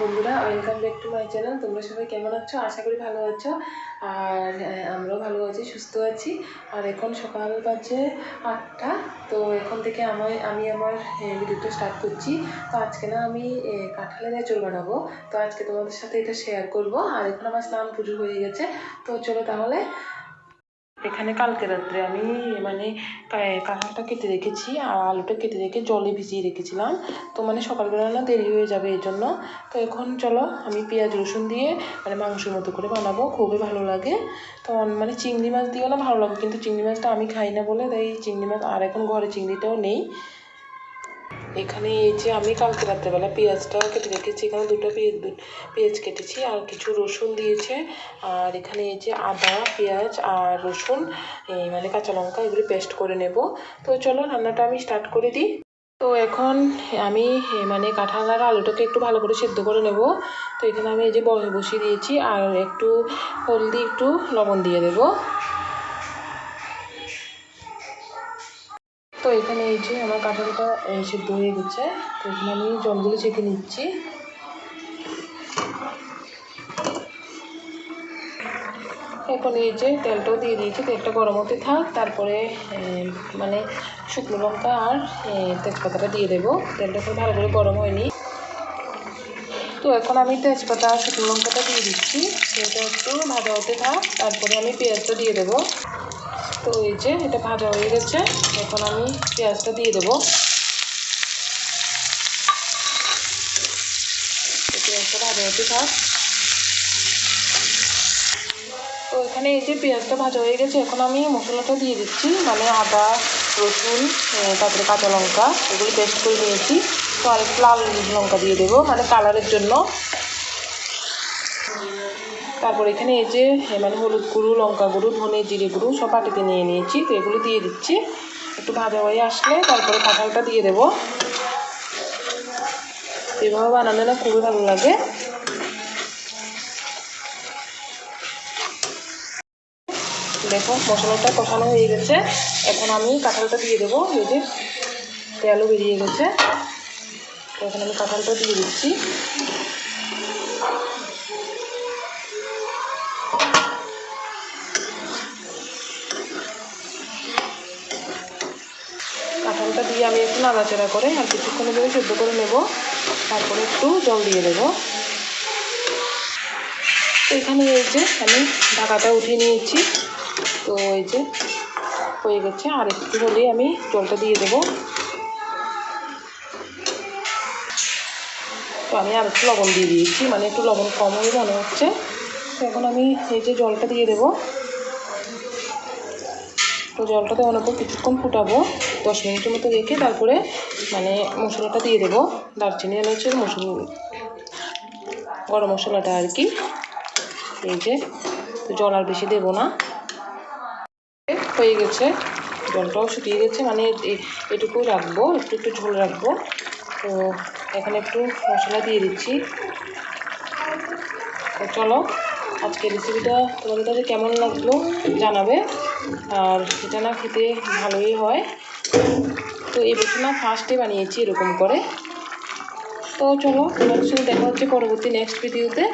বন্ধুরা welcome back to my channel তোমরা সবাই কেমন আছো? আশা করি ভালো আছো। আর আমরাও ভালো আছি, সুস্থ আছি। আর এখন সকাল বাজে আটটা, তো এখন থেকে আমার আমি আমার ভিডিওটা স্টার্ট করছি। তো আজকে না আমি কাঁঠালের এঁচড় বানাবো। তো আজকে তোমাদের সাথে এটা শেয়ার করব। আর এখন আমার স্নান পুজো হয়ে গেছে। তো চলো তাহলে এখানে কালকে রাত্রে আমি মানে কাঁঠালটা কেটে রেখেছি আর আলুটা কেটে রেখে জলে ভিজিয়ে রেখেছিলাম। তো মানে সকালবেলা না দেরি হয়ে যাবে এই জন্য তো এখন চলো আমি পেঁয়াজ, রসুন দিয়ে মানে মাংসের মতো করে বানাবো, খুবই ভালো লাগে। তো মানে চিংড়ি মাছ দিয়েও না ভালো লাগে, কিন্তু চিংড়ি মাছটা আমি খাই না বলে, তাই চিংড়ি মাছ আর এখন ঘরে চিংড়িটাও নেই। এখানে এই যে আমি কালকে রাত্রেবেলা পেঁয়াজটা কেটে রেখেছি। এখানে দুটো পেঁয়াজ পেঁয়াজ কেটেছি আর কিছু রসুন দিয়েছে। আর এখানে এই যে আদা, পেঁয়াজ আর রসুন, এই মানে কাঁচা লঙ্কা এগুলি পেস্ট করে নেব। তো চলো রান্নাটা আমি স্টার্ট করে দিই। তো এখন আমি মানে কাঁঠাল আর আলুটাকে একটু ভালো করে সেদ্ধ করে নেব। তো এখানে আমি এই যে বসিয়ে দিয়েছি আর একটু হলদি, একটু লবণ দিয়ে দেবো। তো এখানে এই যে আমার কাঁঠালটা সেদ্ধ হয়ে গেছে তো এখানে আমি জলগুলো ছেঁকে নিচ্ছি। এখন এই যে তেলটাও দিয়ে দিয়েছি, তেলটা গরম হতে থাক। তারপরে মানে শুকনো লঙ্কা আর তেজপাতাটা দিয়ে দেবো। তেলটা খুব ভালো করে গরম হয়নি। তো এখন আমি তেজপাতা শুকনো লঙ্কাটা দিয়ে দিচ্ছি। এটা একটু ভাজা হতে থাক, তারপরে আমি পেঁয়াজটা দিয়ে দেবো। তো এই যে এটা ভাজা হয়ে গেছে, এখন আমি পেঁয়াজটা দিয়ে দেবো। পেঁয়াজটা ভাজা হতে থাক। তো এখানে এই যে পেঁয়াজটা ভাজা হয়ে গেছে, এখন আমি মশলাটা দিয়ে দিচ্ছি মানে আদা রসুন তারপরে কাঁচা লঙ্কা, এগুলো পেস্ট করে নিয়েছি। তো একটু লাল লঙ্কা দিয়ে দেবো মানে কালারের জন্য। তারপর এখানে এই যে মানে হলুদ গুঁড়ো, লঙ্কা গুঁড়ো, ধনে জিরে গুঁড়ো, সব বাটিতে নিয়ে নিয়েছি। তো এগুলো দিয়ে দিচ্ছি। একটু ভাজা হয়ে আসলে তারপরে কাঁঠালটা দিয়ে দেবো। এভাবে বানালে না খুবই ভালো লাগে। দেখো, মশলাটা কষানো হয়ে গেছে। এখন আমি কাঁঠালটা দিয়ে দেবো, এই যে তেলও বেরিয়ে গেছে। এখন আমি কাঁঠালটা দিয়ে দিচ্ছি। কাঁঠালটা দিয়ে আমি একটু নাড়াচাড়া করে আর কিছুক্ষণের জন্য সেদ্ধ করে নেব। তারপরে একটু জল দিয়ে দেবো। তো এখানে এই যে আমি ঢাকাটা উঠিয়ে নিয়েছি। তো এই যে হয়ে গেছে। আর একটু হলেই আমি জলটা দিয়ে দেবো। তো আমি আর একটু লবণ দিয়ে দিয়েছি মানে একটু লবণ কম হয়ে মনে হচ্ছে। তো এখন আমি এই যে জলটা দিয়ে দেবো। তো জলটা দেওয়ার পর কিছুক্ষণ ফুটাবো। দশ মিনিটের মতো রেখে তারপরে মানে মশলাটা দিয়ে দেবো। দারচিনি এলাচের মশলা গরম মশলাটা আর কি। এই যে, তো জল আর বেশি দেবো না। হয়ে গেছে। জলটাও শুকিয়ে গেছে মানে এটুকু রাখব, একটু একটু ঝোল রাখব। তো এখানে একটু মশলা দিয়ে দিচ্ছি। তো চলো, আজকের রেসিপিটা তোমাদের কাছে কেমন লাগল জানাবে। আর এটা না খেতে ভালোই হয়। তো এই বছর না ফার্স্টে বানিয়েছি এরকম করে। তো চলো তোমাদের সাথে দেখা হচ্ছে পরবর্তী নেক্সট ভিডিওতে